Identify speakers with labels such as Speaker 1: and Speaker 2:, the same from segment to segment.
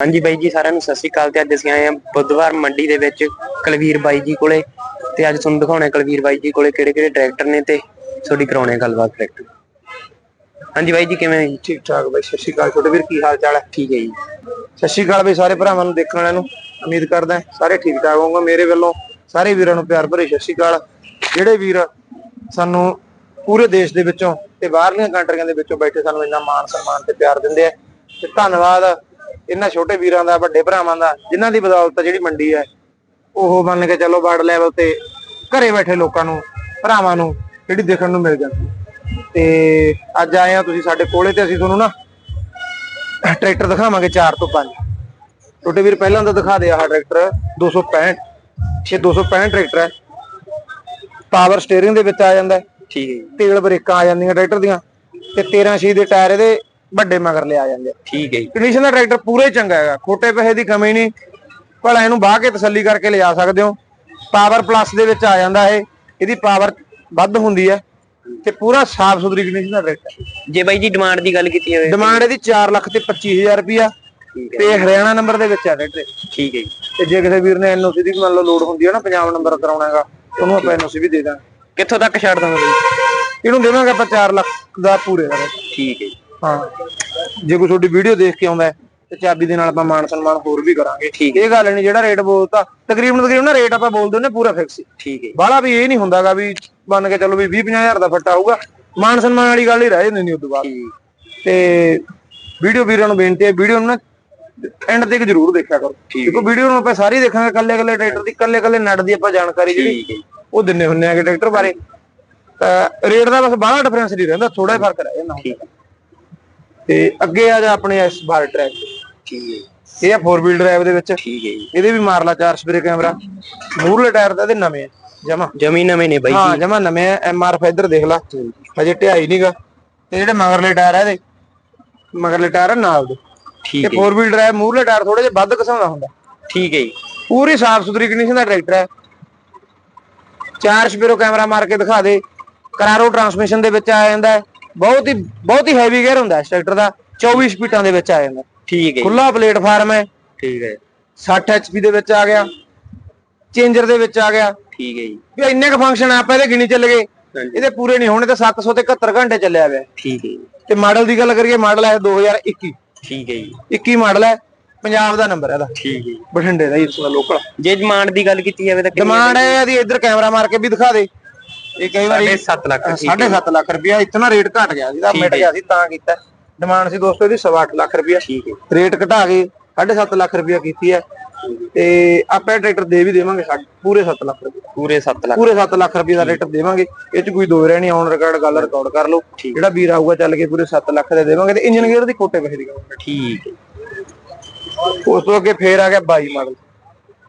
Speaker 1: ਹਾਂਜੀ ਬਾਈ ਜੀ ਸਾਰਿਆਂ ਨੂੰ ਸਤਿ ਸ਼੍ਰੀ ਅਕਾਲ ਤੇ ਅੱਜ ਅਸੀਂ ਆਏ ਹਾਂ ਬੁੱਧਵਾਰ ਮੰਡੀ ਦੇ ਵਿੱਚ ਕੁਲਵੀਰ ਬਾਈ ਜੀ ਕੋਲੇ ਤੇ ਅੱਜ ਤੁਹਾਨੂੰ ਦਿਖਾਉਣਾ ਕੁਲਵੀਰ ਬਾਈ ਜੀ ਕੋਲੇ ਕਿਹੜੇ ਕਿਹੜੇ ਟਰੈਕਟਰ ਨੇ ਤੇ ਤੁਹਾਡੀ ਕਰਾਉਣੇ ਗੱਲਬਾਤ ਟਰੈਕਟਰ। ਹਾਂਜੀ ਬਾਈ ਜੀ ਕਿਵੇਂ ਹੋ ਜੀ?
Speaker 2: ਠੀਕ ਠਾਕ ਬਾਈ ਸਤਿ ਸ਼੍ਰੀ ਅਕਾਲ ਛੋਟੇ ਵੀਰ ਕੀ ਹਾਲ ਚਾਲ ਹੈ?
Speaker 1: ਠੀਕ ਹੈ ਜੀ।
Speaker 2: ਸਤਿ ਸ਼੍ਰੀ ਅਕਾਲ ਬਈ ਸਾਰੇ ਭਰਾਵਾਂ ਨੂੰ ਦੇਖਣ ਵਾਲਿਆਂ ਨੂੰ ਉਮੀਦ ਕਰਦਾ ਸਾਰੇ ਠੀਕ ਠਾਕ ਹੋਵੋਗੇ ਮੇਰੇ ਵੱਲੋਂ ਸਾਰੇ ਵੀਰਾਂ ਨੂੰ ਪਿਆਰ ਭਰੀ ਸਤਿ ਸ਼੍ਰੀ ਅਕਾਲ। ਜਿਹੜੇ ਵੀਰ ਸਾਨੂੰ ਪੂਰੇ ਦੇਸ਼ ਦੇ ਵਿੱਚੋਂ ਤੇ ਬਾਹਰਲੀਆਂ ਕੰਟਰੀਆਂ ਦੇ ਵਿੱਚੋਂ ਬੈਠੇ ਸਾਨੂੰ ਇੰਨਾ ਮਾਣ ਸਨਮਾਨ ਤੇ ਪਿਆਰ ਦਿੰਦੇ ਆ ਤੇ ਧੰਨਵਾਦ ਇਹਨਾਂ ਛੋਟੇ ਵੀਰਾਂ ਦਾ ਵੱਡੇ ਭਰਾਵਾਂ ਦਾ ਜਿਨ੍ਹਾਂ ਦੀ ਬਦੌਲਤ ਜਿਹੜੀ ਮੰਡੀ ਹੈ ਉਹ ਮੰਨ ਕੇ ਚੱਲੋ ਵਰਡ ਲੈਵਲ ਤੇ ਘਰੇ ਬੈਠੇ ਲੋਕਾਂ ਨੂੰ ਭਰਾਵਾਂ ਨੂੰ ਜਿਹੜੀ ਦੇਖਣ ਨੂੰ ਮਿਲ ਜਾਂਦੀ। ਤੇ ਅੱਜ ਆਏ ਆ ਤੁਸੀਂ ਸਾਡੇ ਕੋਲੇ ਤੇ ਅਸੀਂ ਤੁਹਾਨੂੰ ਨਾ ਟਰੈਕਟਰ ਦਿਖਾਵਾਂਗੇ 4 ਤੋਂ 5 ਛੋਟੇ ਵੀਰ ਪਹਿਲਾਂ ਤਾਂ ਦਿਖਾ ਦੇ ਆਹ ਟਰੈਕਟਰ 265 ਇਹ 265 ਟਰੈਕਟਰ ਹੈ। ਪਾਵਰ ਸਟੀਅਰਿੰਗ ਦੇ ਵਿੱਚ ਆ ਜਾਂਦਾ
Speaker 1: ਠੀਕ ਹੈ
Speaker 2: ਤੇਲ ਬ੍ਰੇਕਾਂ ਆ ਜਾਂਦੀਆਂ ਟਰੈਕਟਰ ਦੀਆਂ। ਤੇ 13 ਛੇ ਦੇ ਟਾਇਰ ਇਹਦੇ ਵੱਡੇ ਮਗਰ ਲਿਆ ਜਾਂਦੇ
Speaker 1: ਠੀਕ ਹੈ ਜੀ।
Speaker 2: ਕੰਡੀਸ਼ਨ ਦਾ ਟਰੈਕਟਰ ਪੂਰਾ ਚੰਗਾ ਹੈਗਾ। ਖੋਟੇ ਪੈਸੇ ਦੀ ਕਮੀ ਨਹੀਂ। ਭਲਾ ਇਹਨੂੰ ਬਾਹ ਕੇ ਤਸੱਲੀ ਕਰਕੇ ਲਿਜਾ ਸਕਦੇ ਹੋ। ਪਾਵਰ ਪਲੱਸ ਦੇ ਵਿੱਚ ਆ ਜਾਂਦਾ ਇਹ। ਇਹਦੀ ਪਾਵਰ ਵੱਧ ਹੁੰਦੀ ਹੈ। ਤੇ ਪੂਰਾ ਸਾਫ਼ ਸੁਥਰੀ ਕੰਡੀਸ਼ਨ ਦਾ ਟਰੈਕਟਰ
Speaker 1: ਜੇ ਬਾਈ ਜੀ ਡਿਮਾਂਡ ਦੀ ਗੱਲ ਕੀਤੀ ਜਾਵੇ।
Speaker 2: ਡਿਮਾਂਡ ਇਹਦੀ 4 ਲੱਖ ਤੇ 25000 ਰੁਪਿਆ
Speaker 1: ਠੀਕ ਹੈ।
Speaker 2: ਤੇ ਹਰਿਆਣਾ ਨੰਬਰ ਦੇ ਵਿੱਚ ਆ ਟਰੈਕਟਰ
Speaker 1: ਠੀਕ ਹੈ ਜੀ।
Speaker 2: ਤੇ ਜੇ ਕਿਸੇ ਵੀਰ ਨੇ ਐਨਓਸੀ ਦੀ ਮੰਨ ਲਓ ਲੋਡ ਹੁੰਦੀ ਹੈ ਨਾ ਪੰਜਾਬ ਨੰਬਰ ਕਰਾਉਣਾ ਹੈਗਾ ਉਹਨੂੰ ਆਪਾਂ ਐਨਓਸੀ ਵੀ ਦੇ ਦਾਂਗੇ।
Speaker 1: ਕਿੱਥੋਂ ਤੱਕ ਛੱਡ ਦਾਂਗੇ
Speaker 2: ਇਹਨੂੰ ਦੇਵਾਂਗੇ ਆਪਾਂ 4 ਲੱਖ ਦਾ ਪੂਰੇ ਦਾ।
Speaker 1: ਠੀਕ ਹੈ ਜੀ।
Speaker 2: ਹਾਂ। ਜੇ ਕੋਈ ਤੁਹਾਡੀ ਵੀਡੀਓ ਦੇਖ ਕੇ ਆਉਂਦਾ ਹੈ, ਤੇ ਚਾਬੀ ਦੇ ਨਾਲ ਆਪਾਂ ਮਾਨ ਸਨਮਾਨ ਹੋਰ ਵੀ ਕਰਾਂਗੇ।
Speaker 1: ਠੀਕ
Speaker 2: ਇਹ ਗੱਲ ਨਹੀਂ ਜਿਹੜਾ ਰੇਟ ਬੋਲਤਾ ਤਕਰੀਬਨ ਤਕਰੀਬਨ ਨਾ ਰੇਟ ਆਪਾਂ ਬੋਲਦੇ ਹੁੰਦੇ ਪੂਰਾ ਫਿਕਸ
Speaker 1: ਠੀਕ ਹੈ। ਜੀ
Speaker 2: ਬਾਹਲਾ ਵੀ ਇਹ ਨਹੀਂ ਹੁੰਦਾਗਾ ਵੀ ਮੰਨ ਕੇ ਚੱਲੋ ਵੀ 20 ਹਜ਼ਾਰ ਦਾ ਫੱਟਾ ਆਊਗਾ ਮਾਨ ਸਨਮਾਨ ਵਾਲੀ ਗੱਲ ਹੀ ਰਹਿ ਜਾਂਦੀ ਨਹੀਂ ਉਦੋਂ ਬਾਅਦ।
Speaker 1: ਠੀਕ।
Speaker 2: ਤੇ ਵੀਡੀਓ ਵੀਰਾਂ ਨੂੰ ਬੇਨਤੀ ਹੈ ਵੀਡੀਓ ਨੂੰ ਨਾ ਐਂਡ ਤੱਕ ਜਰੂਰ ਦੇਖਿਆ ਕਰੋ। ਦੇਖੋ ਵੀਡੀਓ ਨੂੰ ਆਪਾਂ ਸਾਰੀ ਦੇਖਾਂਗੇ ਕੱਲੇ ਕੱਲੇ ਟਰੈਕਟਰ ਦੀ ਕੱਲੇ ਕੱਲੇ ਨਟ ਦੀ ਆਪਾਂ ਜਾਣਕਾਰੀ ਜਿਹੜੀ
Speaker 1: ਠੀਕ ਹੈ ਜੀ।
Speaker 2: ਉਹ ਦਿੰਨੇ ਹੁੰਨੇ ਆਗੇ ਟਰੈਕਟਰ ਬਾਰੇ। ਤਾਂ ਰੇਟ ਦਾ ਬਸ ਬਾਹਲਾ ਡਿਫਰੈਂਸ ਨਹੀਂ ਰਹਿੰਦਾ ਥੋੜਾ ਹੀ ਫ਼ਰਕ ਰਹਿ ਜਾਂਦਾ।
Speaker 1: ਠੀਕ ਹੈ।
Speaker 2: ਤੇ ਅੱਗੇ ਆ ਜਾ ਆਪਣੇ ਇਸ ਬਾਰ ਟਰੈਕ
Speaker 1: ਠੀਕ ਹੈ
Speaker 2: ਇਹ ਆ 4 ਵੀਲ ਡਰਾਈਵ ਦੇ ਵਿੱਚ।
Speaker 1: ਠੀਕ ਹੈ ਜੀ।
Speaker 2: ਇਹਦੇ ਵੀ ਮਾਰ ਲਾ ਚਾਰ ਸਪਰੇ ਕੈਮਰਾ ਮੂਰਲੇ ਟਾਇਰ ਦਾ ਇਹਦੇ ਨਵੇਂ ਆ ਜਮਾ।
Speaker 1: ਜਮੀ ਨਵੇਂ ਨੇ ਬਾਈ
Speaker 2: ਹਾਂ ਜਮਾ ਨਵੇਂ ਆ। ਐਮ ਆਰ ਇੱਧਰ ਦੇਖ ਲਾ। ਹਜੇ ਢਾਈ ਨਹੀਂਗਾ ਤੇ ਜਿਹੜੇ ਮਗਰਲੇ ਟਾਇਰ ਆ ਇਹਦੇ ਮਗਰਲੇ ਟਾਇਰ ਨਾਲ ਦੇ।
Speaker 1: ਠੀਕ
Speaker 2: ਤੇ
Speaker 1: ਹੈ
Speaker 2: 4 ਵੀਲ ਡਰਾਈਵ ਮੂਰਲੇ ਟਾਇਰ ਥੋੜੇ ਜਿਹਾ ਵੱਧ ਘਸਾਉਂਦਾ ਹੁੰਦਾ।
Speaker 1: ਠੀਕ ਹੈ ਜੀ।
Speaker 2: ਪੂਰੀ ਸਾਫ਼ ਸੁਥਰੀ ਕੰਡੀਸ਼ਨ ਦਾ ਟਰੈਕਟਰ ਹੈ ਚਾਰ ਸਪੀਰੋ ਕੈਮਰਾ ਮਾਰ ਕੇ ਦਿਖਾ ਦੇ। ਕਰਾਰੋ ਟਰਾਂਸਮਿਸ਼ਨ ਦੇ ਵਿੱਚ ਆ ਜਾਂਦਾ ਹੈ। ਬਹੁਤ ਹੀ ਬਹੁਤ ਹੀ ਹੈਵੀ ਗੇਅਰ ਹੁੰਦਾ ਇਸ ਟਰੈਕਟਰ ਦਾ। 24 ਸਪੀਡਾਂ ਦੇ ਵਿੱਚ ਆ ਜਾਂਦਾ।
Speaker 1: ਠੀਕ ਹੈ
Speaker 2: ਖੁੱਲਾ ਪਲੇਟਫਾਰਮ ਹੈ।
Speaker 1: ਠੀਕ ਹੈ।
Speaker 2: 60 ਐਚਪੀ ਦੇ ਵਿੱਚ ਆ ਗਿਆ। ਚੇਂਜਰ ਦੇ ਵਿੱਚ ਆ ਗਿਆ।
Speaker 1: ਠੀਕ ਹੈ ਜੀ।
Speaker 2: ਵੀ ਇੰਨੇ ਕ ਫੰਕਸ਼ਨ ਆਪਾਂ ਇਹਦੇ ਗਿਣੀ ਚੱਲ ਗਏ। ਇਹਦੇ ਪੂਰੇ ਨਹੀਂ ਹੋਣੇ ਤਾਂ 700 ਤੇ 71 ਘੰਟੇ ਚੱਲਿਆ ਹੋਇਆ
Speaker 1: ਠੀਕ ਹੈ
Speaker 2: ਤੇ ਮਾਡਲ ਦੀ ਗੱਲ ਕਰੀਏ ਮਾਡਲ ਹੈ 2021
Speaker 1: ਠੀਕ ਹੈ ਜੀ।
Speaker 2: 21 ਮਾਡਲ ਹੈ। ਪੰਜਾਬ ਦਾ ਨੰਬਰ ਹੈ ਇਹਦਾ।
Speaker 1: ਠੀਕ ਹੈ
Speaker 2: ਬਠਿੰਡੇ ਦਾ ਹੀ ਇਸ ਦਾ ਲੋਕਲ
Speaker 1: ਜੇ ਡਿਮਾਂਡ ਦੀ ਗੱਲ ਕੀਤੀ ਜਾਵੇ ਤਾਂ
Speaker 2: ਡਿਮਾਂਡ ਹੈ ਇਹਦੀ ਇੱਧਰ ਕੈਮਰਾ ਮਾਰ ਕੇ ਵੀ ਦਿਖਾ ਦੇ। ਇਹ ਕਈ ਵਾਰੀ
Speaker 1: 7 ਲੱਖ ਠੀਕ ਹੈ
Speaker 2: 7.5 ਲੱਖ ਰੁਪਇਆ ਇਤਨਾ ਰੇਟ ਘਟ ਗਿਆ ਸੀ ਦਾ ਮਿਟ ਗਿਆ ਸੀ ਤਾਂ ਕੀਤਾ। ਡਿਮਾਂਡ ਸੀ ਦੋਸਤੋ ਇਹਦੀ 8 ਲੱਖ ਰੁਪਇਆ।
Speaker 1: ਠੀਕ ਹੈ।
Speaker 2: ਰੇਟ ਘਟਾ ਕੇ 7.5 ਲੱਖ ਰੁਪਇਆ ਕੀਤੀ ਹੈ। ਤੇ ਆਪਾਂ ਟਰੈਕਟਰ ਦੇ ਵੀ ਦੇਵਾਂਗੇ ਸਾਡੇ ਪੂਰੇ 7 ਲੱਖ
Speaker 1: ਪੂਰੇ 7 ਲੱਖ।
Speaker 2: ਪੂਰੇ 7 ਲੱਖ ਰੁਪਏ ਦਾ ਟਰੈਕਟਰ ਦੇਵਾਂਗੇ। ਇਹ ਚ ਕੋਈ ਦੋ ਰਹਿ ਨਹੀਂ ਰਿਕਾਰਡ ਗੱਲ ਰਿਕਾਰਡ ਕਰ ਲਓ। ਜਿਹੜਾ ਵੀਰ ਆਊਗਾ ਚੱਲ ਕੇ ਪੂਰੇ 7 ਲੱਖ ਦੇ ਦੇਵਾਂਗੇ ਤੇ ਇੰਜਨ ਗੇਅਰ ਦੀ ਖੋਟੇ ਪੈਸੇ ਦੀ ਗੱਲ
Speaker 1: ਠੀਕ।
Speaker 2: ਉਸ ਤੋਂ ਅੱਗੇ ਫੇਰ ਆ ਗਿਆ 22 ਮਾਡਲ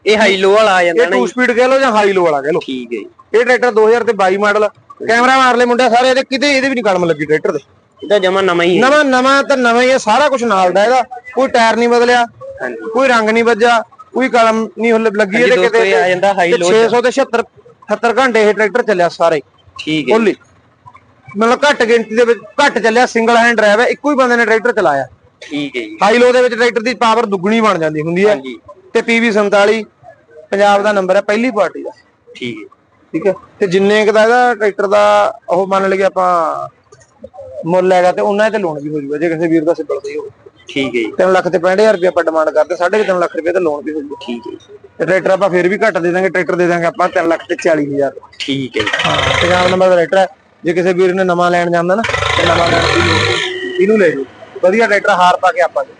Speaker 1: ਇਹ ਹਾਈ ਲੋ ਵਾਲਾ ਆ ਜਾਂਦਾ
Speaker 2: ਇਹ
Speaker 1: ਨਾ
Speaker 2: 2
Speaker 1: ਜੀ?
Speaker 2: ਸਪੀਡ ਕਹਿ ਲਓ ਜਾਂ ਹਾਈ ਲੋ ਵਾਲਾ ਕਹਿ ਲਓ।
Speaker 1: ਠੀਕ ਹੈ ਜੀ।
Speaker 2: ਇਹ ਟਰੈਕਟਰ 2000 ਤੇ 22 ਮਾਡਲ ਕੈਮਰਾ ਮਾਰ ਲੈ ਮੁੰਡਿਆ ਸਾਰੇ ਇਹਦੇ ਕਿਤੇ ਇਹਦੇ ਵੀ ਨਹੀਂ ਕਲਮ ਲੱਗੀ ਟਰੈਕਟਰ ਦੇ
Speaker 1: ਇਹਦਾ ਜਮਾ ਨਵਾਂ ਹੀ ਹੈ।
Speaker 2: ਨਵਾਂ ਨਵਾਂ ਤਾਂ ਨਵਾਂ ਹੀ ਹੈ ਸਾਰਾ ਕੁਝ ਨਾਲ ਦਾ ਇਹਦਾ। ਕੋਈ ਟਾਇਰ ਨਹੀਂ ਬਦਲਿਆ
Speaker 1: ਹਾਂਜੀ।
Speaker 2: ਕੋਈ ਰੰਗ ਨਹੀਂ ਵੱਜਾ ਕੋਈ ਕਲਮ ਨਹੀਂ ਹੁੱਲ ਲੱਗੀ
Speaker 1: ਹਾਂਜੀ
Speaker 2: ਇਹਦੇ
Speaker 1: ਦੋਸਤੋ,
Speaker 2: ਕਿਤੇ
Speaker 1: ਇਹ ਆ ਜਾਂਦਾ high
Speaker 2: ਤੇ
Speaker 1: low
Speaker 2: 600 ਤੇ 76 70 ਘੰਟੇ ਇਹ ਟਰੈਕਟਰ ਚੱਲਿਆ ਸਾਰੇ।
Speaker 1: ਠੀਕ ਹੈ।
Speaker 2: ਫੁੱਲੀ ਮਤਲਬ ਘੱਟ ਗਿਣਤੀ ਦੇ ਵਿੱਚ ਘੱਟ ਚੱਲਿਆ ਸਿੰਗਲ ਹੈਂਡ ਡਰਾਈਵ ਹੈ ਇੱਕੋ ਹੀ ਬੰਦੇ ਨੇ ਟਰੈਕਟਰ ਚਲਾਇਆ।
Speaker 1: ਠੀਕ ਹੈ ਜੀ।
Speaker 2: ਹਾਈ ਲੋ ਦੇ ਵਿੱਚ ਟਰੈਕਟਰ ਦੀ ਪਾਵਰ ਦੁੱਗਣੀ ਬਣ ਜਾਂਦੀ ਹੁੰਦੀ ਹੈ।
Speaker 1: ਹਾਂਜੀ।
Speaker 2: ਤੇ ਪੀਵੀ 47 ਪੰਜਾਬ ਦਾ ਨੰਬਰ ਹੈ ਪਹਿਲੀ ਪਾਰਟੀ ਦਾ।
Speaker 1: ਠੀਕ ਹੈ।
Speaker 2: ਠੀਕ ਹੈ? ਤੇ ਜਿੰਨੇ ਕੁ ਦਾ ਇਹਦਾ ਟਰੈਕਟਰ ਦਾ ਉਹ ਮੰਨ ਲਈਏ ਆਪਾਂ ਮੁੱਲ ਹੈਗਾ ਤੇ ਉਹਨਾਂ ਤੇ ਲੋਨ ਵੀ ਹੋ ਜੂਗਾ ਜੇ ਕਿਸੇ ਵੀਰ ਦਾ ਸਿਬਲ ਸਹੀ ਹੋਵੇ।
Speaker 1: ਠੀਕ ਹੈ ਜੀ।
Speaker 2: 3 ਲੱਖ ਤੇ 65000 ਰੁਪਏ ਆਪਾਂ ਡਿਮਾਂਡ ਕਰਦੇ ਸਾਢੇ 3 ਲੱਖ ਰੁਪਏ ਦਾ ਲੋਨ ਵੀ ਹੋ। ਜੂਗਾ
Speaker 1: ਠੀਕ ਹੈ ਜੀ,
Speaker 2: ਤੇ ਟਰੈਕਟਰ ਆਪਾਂ ਫੇਰ ਵੀ ਘੱਟ ਦੇ ਦਾਂਗੇ ਟਰੈਕਟਰ ਦੇ ਦਾਂਗੇ ਆਪਾਂ 3 ਲੱਖ ਤੇ 40000
Speaker 1: ਠੀਕ ਹੈ ਜੀ,
Speaker 2: ਹਾਂ ਪੰਜਾਬ ਨੰਬਰ ਦਾ ਟਰੈਕਟਰ ਹੈ ਜੇ ਕਿਸੇ ਵੀਰ ਨੇ ਨਵਾਂ ਲੈਣ ਜਾਂਦਾ ਨਾ ਤੇ ਨਵਾਂ ਲੈਣ ਦੀ। ਇਹਨੂੰ ਲੈ ਜਾਓ। ਵਧੀਆ ਟਰੈਕਟਰ ਹਾਰ ਪਾ ਕੇ ਆਪਾਂ ਦੇ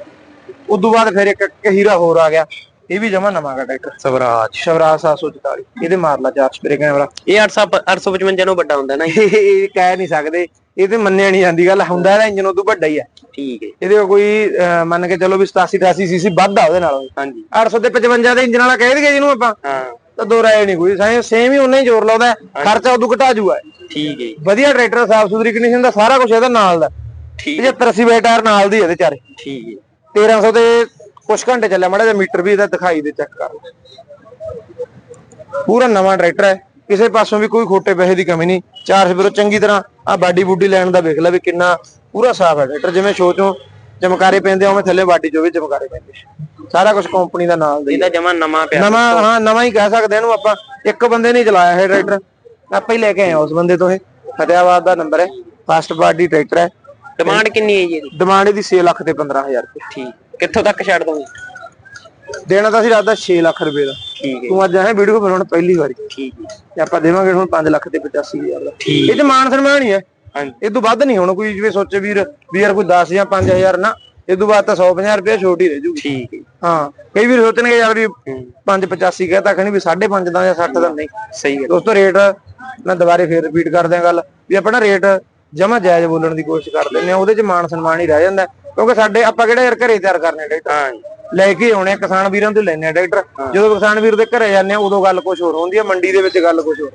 Speaker 2: ਉਦੋਂ ਬਾਅਦ ਫਿਰ ਇੱਕ ਹੀਰਾ ਹੋਰ ਆ ਗਿਆ ਇਹ ਵੀ ਜਮਾ ਨਵਾਂ ਦਾ ਟਰੈਕਟਰ।
Speaker 1: ਸਵਰਾਜ।
Speaker 2: ਸ਼ਵਰਾਜ 744 ਇਹਦੇ ਮਾਰ ਲਾ ਚਾਰ ਸਪਰੇ ਕੈਮਰਾ
Speaker 1: ਇਹ 800 855 ਨੂੰ ਵੱਡਾ ਹੁੰਦਾ ਨਾ?
Speaker 2: ਇਹ। ਇਹ ਕਹਿ ਨਹੀਂ ਸਕਦੇ। ਇਹ ਤੇ ਮੰਨਿਆ ਨਹੀਂ ਜਾਂਦੀ ਗੱਲ। ਹੁੰਦਾ ਇਹਦਾ ਇੰਜਨ ਉਦੋਂ ਵੱਡਾ ਹੀ ਹੈ
Speaker 1: ਠੀਕ ਹੈ।
Speaker 2: ਇਹਦੇ ਕੋਈ ਮੰਨ ਕੇ ਚੱਲੋ ਵੀ 87 88 ਸੀਸੀ ਵੱਧ ਆ ਉਹਦੇ ਨਾਲੋਂ।
Speaker 1: ਹਾਂਜੀ।
Speaker 2: 800 ਤੇ 55 ਦੇ ਇੰਜਨ ਵਾਲਾ ਕਹਿ ਦਈਏ ਜਿਹਨੂੰ ਆਪਾਂ।
Speaker 1: ਹਾਂ।
Speaker 2: ਤਾਂ ਦੋ ਰਾਏ ਨਹੀਂ ਕੋਈ। ਸੇਮ ਹੀ ਉਨਾ ਹੀ ਜ਼ੋਰ ਲਾਉਂਦਾ। ਹੈ। ਖਰਚਾ ਉਦੋਂ ਘਟਾ ਜੂਗਾ।
Speaker 1: ਠੀਕ ਹੈ ਜੀ,
Speaker 2: ਵਧੀਆ ਟਰੈਕਟਰ ਸਾਫ਼ ਸੁਥਰੀ ਕੰਡੀਸ਼ਨ ਦਾ ਸਾਰਾ ਕੁਝ ਇਹਦਾ ਨਾਲ ਦਾ।
Speaker 1: ਠੀਕ
Speaker 2: 75 80 ਵੇ ਟਾਇਰ ਨਾਲ ਦੀ ਇਹਦੇ ਚਾਰੇ।
Speaker 1: ਠੀਕ ਹੈ।
Speaker 2: 1300 ਤੇ ਕੁਝ ਘੰਟੇ ਚੱਲਿਆ ਮਾੜਾ ਜਿਹਾ ਮੀਟਰ ਵੀ ਇਹਦਾ ਦਿਖਾਈ ਦੇ ਚੈੱਕ ਕਰ। ਪੂਰਾ ਨਵਾਂ ਟਰੈਕਟਰ ਹੈ ਕਿਸੇ ਪਾਸੋਂ ਵੀ ਕੋਈ ਖੋਟੇ ਪੈਸੇ ਦੀ ਕਮੀ ਨਹੀਂ। ਚਾਰ ਸਪੀਰੋ ਚੰਗੀ ਤਰ੍ਹਾਂ ਆ ਬਾਡੀ ਬੂਡੀ ਲੈਣ ਦਾ ਵੇਖ ਲੈ ਵੀ ਕਿੰਨਾ ਪੂਰਾ ਸਾਫ਼ ਹੈ। ਟਰੈਕਟਰ ਜਿਵੇਂ ਸੋਚੋ ਚਮਕਾਰੇ ਪੈਂਦੇ ਆ ਉਵੇਂ ਥੱਲੇ ਬਾਡੀ ਚੋਂ ਵੀ ਚਮਕਾਰੇ ਪੈਂਦੇ ਸਾਰਾ ਕੁਝ ਕੰਪਨੀ ਦਾ ਨਾਲ ਦਾ
Speaker 1: ਇਹਦਾ ਜਮਾ ਨਵਾਂ ਪਿਆ।
Speaker 2: ਨਵਾਂ ਹਾਂ ਨਵਾਂ ਹੀ ਕਹਿ ਸਕਦੇ ਇਹਨੂੰ ਆਪਾਂ। ਇੱਕ ਬੰਦੇ ਨੇ ਚਲਾਇਆ ਇਹ ਟਰੈਕਟਰ ਆਪਾਂ ਹੀ ਲੈ ਕੇ ਆਏ ਉਸ ਬੰਦੇ ਤੋਂ ਇਹ। ਫਤਿਆਬਾਦ ਦਾ ਨੰਬਰ ਹੈ। ਫਾਸਟ ਬਾਡੀ ਟਰੈਕਟਰ ਹੈ।
Speaker 1: ਡਿਮਾਂਡ ਕਿੰਨੀ ਹੈ ਜੀ ਇਹਦੀ?
Speaker 2: ਡਿਮਾਂਡ ਇਹਦੀ 6 ਲੱਖ ਤੇ 15000 ਰੁਪਏ।
Speaker 1: ਠੀਕ। ਕਿੱਥੋਂ ਤੱਕ ਛੱਡ ਦੋਗੇ
Speaker 2: ਦੇਣਾ ਤਾਂ ਸੀ ਰਾਦਾ 6 ਲੱਖ ਰੁਪਏ ਦਾ।
Speaker 1: ਠੀਕ ਹੈ।
Speaker 2: ਤੂੰ ਅੱਜ ਆਇਆ ਵੀਡੀਓ ਬਣਾਉਣ ਪਹਿਲੀ ਵਾਰੀ।
Speaker 1: ਠੀਕ ਹੈ।
Speaker 2: ਤੇ ਆਪਾਂ ਦੇਵਾਂਗੇ ਹੁਣ 5 ਲੱਖ ਤੇ 85000 ਦਾ।
Speaker 1: ਠੀਕ
Speaker 2: ਇਹ ਚ ਮਾਨ ਸਨਮਾਨ ਹੀ ਹੈ।
Speaker 1: ਹਾਂਜੀ।
Speaker 2: ਇਹ ਤੋਂ ਵੱਧ ਨਹੀਂ ਹੁਣ ਕੋਈ ਜਿਵੇਂ ਸੋਚੇ ਵੀਰ ਵੀ ਯਾਰ ਕੋਈ 10 ਜਾਂ 5000 ਨਾ ਇਹ ਤੋਂ ਬਾਅਦ ਤਾਂ 150 ਰੁਪਏ ਛੋਟੀ ਰਹਿ ਜੂਗੀ।
Speaker 1: ਠੀਕ ਹੈ।
Speaker 2: ਹਾਂ ਕਈ ਵੀਰ ਸੋਚਣਗੇ ਯਾਰ ਵੀ
Speaker 1: ਹੂੰ।
Speaker 2: 585 ਕਹਤਾ ਖਣੀ ਵੀ 5.5 ਦਾ ਜਾਂ 60 ਦਾ। ਨਹੀਂ
Speaker 1: ਸਹੀ ਹੈ
Speaker 2: ਦੋਸਤੋ ਰੇਟ ਮੈਂ ਦੁਬਾਰੇ ਫੇਰ ਰਿਪੀਟ ਕਰਦੇ ਆ ਗੱਲ ਵੀ ਆਪਣਾ ਰੇਟ ਜਮਾ ਜਾਇਜ਼ ਬੋਲਣ ਦੀ ਕੋਸ਼ਿਸ਼ ਕਰ ਲੈਂਦੇ ਆ ਉਹਦੇ ਚ ਮਾਨ ਸਨਮਾਨ ਹੀ ਰਹਿ ਜਾਂਦਾ। ਕਿਉਂਕਿ ਸਾਡੇ ਆਪਾਂ ਕਿਹੜਾ ਯਾਰ ਘਰੇ ਤਿਆਰ ਕਰਨੇ ਟਰੈਕਟਰ
Speaker 1: ਹਾਂ ਜੀ,
Speaker 2: ਲੈ ਕੇ ਆਉਣੇ ਕਿਸਾਨ ਵੀਰਾਂ ਤੋਂ ਲੈਣੇ ਆ ਟਰੈਕਟਰ ਜਦੋਂ ਕਿਸਾਨ ਵੀਰ ਦੇ ਘਰੇ ਜਾਂਦੇ ਆ ਉਦੋਂ ਗੱਲ ਕੁਝ ਹੋਰ ਹੁੰਦੀ ਆ ਮੰਡੀ ਦੇ ਵਿੱਚ ਗੱਲ ਕੁਝ ਹੋਰ।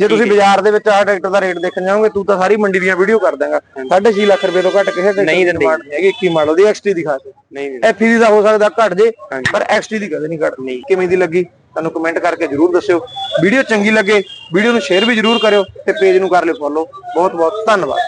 Speaker 2: ਜੇ ਤੁਸੀਂ ਬਾਜ਼ਾਰ ਦੇ ਵਿੱਚ ਆ ਟਰੈਕਟਰ ਦਾ ਰੇਟ ਦੇਖਣ ਜਾਓਗੇ ਤੂੰ ਤਾਂ ਸਾਰੀ ਮੰਡੀ ਦੀਆਂ ਵੀਡੀਓ ਕਰ ਦੇਂਗਾ 6.5 ਲੱਖ ਰੁਪਏ ਤੋਂ ਘੱਟ ਕਿਸੇ
Speaker 1: ਨਹੀਂ ਦਿੰਦੇ।
Speaker 2: ਹੈਗੀ 21 ਮਾਡਲ ਦੀ XT ਦੀ ਖਾਸ
Speaker 1: ਨਹੀਂ ਨਹੀਂ
Speaker 2: ਐਫੀ ਦੀ ਹੋ ਸਕਦਾ ਘਟ ਜੇ ਪਰ XT ਦੀ ਕਦੇ ਨਹੀਂ ਘਟਣੀ ਕਿਵੇਂ ਦੀ ਲੱਗੀ? ਤੁਹਾਨੂੰ ਕਮੈਂਟ ਕਰਕੇ ਜਰੂਰ ਦੱਸਿਓ। ਵੀਡੀਓ ਚੰਗੀ ਲੱਗੇ ਵੀਡੀਓ ਨੂੰ ਸ਼ੇਅਰ ਵੀ ਜਰੂਰ ਕਰਿਓ ਤੇ ਪੇਜ ਨੂੰ ਕਰ ਲਿਓ ਫੋਲੋ ਬਹੁਤ ਬਹੁਤ ਧੰਨਵਾਦ।